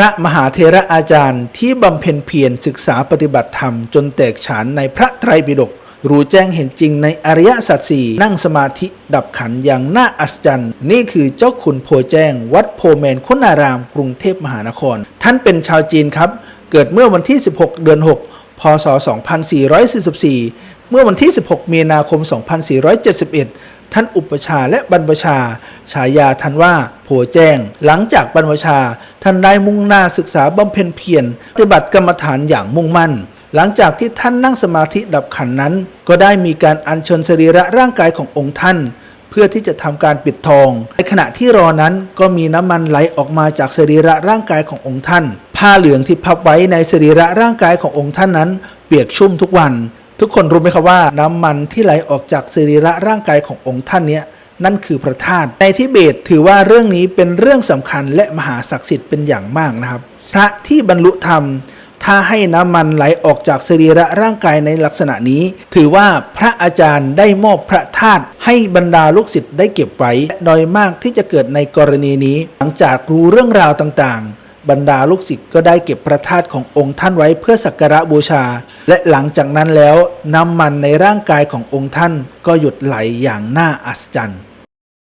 พระมหาเทระอาจารย์ที่บำเพ็ญเพียรศึกษาปฏิบัติธรรมจนแตกฉานในพระไตรปิฎกรู้แจ้งเห็นจริงในอริยสัจสี่นั่งสมาธิดับขันอย่างน่าอัศจรรย์ นี่คือเจ้าขุนโพแจ้ง วัดโพแมนคุณาราม กรุงเทพมหานคร ท่านเป็นชาวจีนครับ เกิดเมื่อวันที่ 16 เดือน 6 พศ 2444 เมื่อวันที่ 16 มีนาคม 2471 ท่านอุปชาและบรรพชา ฉายาท่านว่าโพแจ้ง หลังจากบรรพชา ท่านได้มุ่งหน้าศึกษาบำเพ็ญเพียรปฏิบัติกรรมฐานอย่างมุ่งมั่น หลังจากที่ท่านนั่งสมาธิดับขันนั้น ก็ได้มีการอัญเชิญสรีระร่างกายขององค์ท่าน เพื่อที่จะทำการปิดทอง ในขณะที่รอนั้นก็มีน้ำมันไหลออกมาจากสรีระร่างกายขององค์ท่าน ผ้าเหลืองที่พับไว้ในสรีระร่างกายขององค์ท่านนั้น เปียกชุ่มทุกวัน ทุกคนรู้ไหมครับว่าน้ำมันที่ไหลออกจากสรีระร่างกายขององค์ท่านเนี้ยนั่นคือพระธาตุในทิเบตถือว่าเรื่องนี้เป็นเรื่องสำคัญและมหาศักดิ์สิทธิ์เป็นอย่างมากนะครับ พระที่บรรลุธรรม ถ้าให้น้ำมันไหลออกจากสรีระร่างกายในลักษณะนี้ ถือว่าพระอาจารย์ได้มอบพระธาตุให้บรรดาลูกศิษย์ได้เก็บไว้น้อยมากที่จะเกิดในกรณีนี้ หลังจากรู้เรื่องราวต่างๆ บรรดาลูกศิษย์ก็ได้เก็บพระธาตุขององค์ท่านไว้เพื่อสักการะบูชา และหลังจากนั้นแล้วน้ำมันในร่างกายขององค์ท่านก็หยุดไหลอย่างน่าอัศจรรย์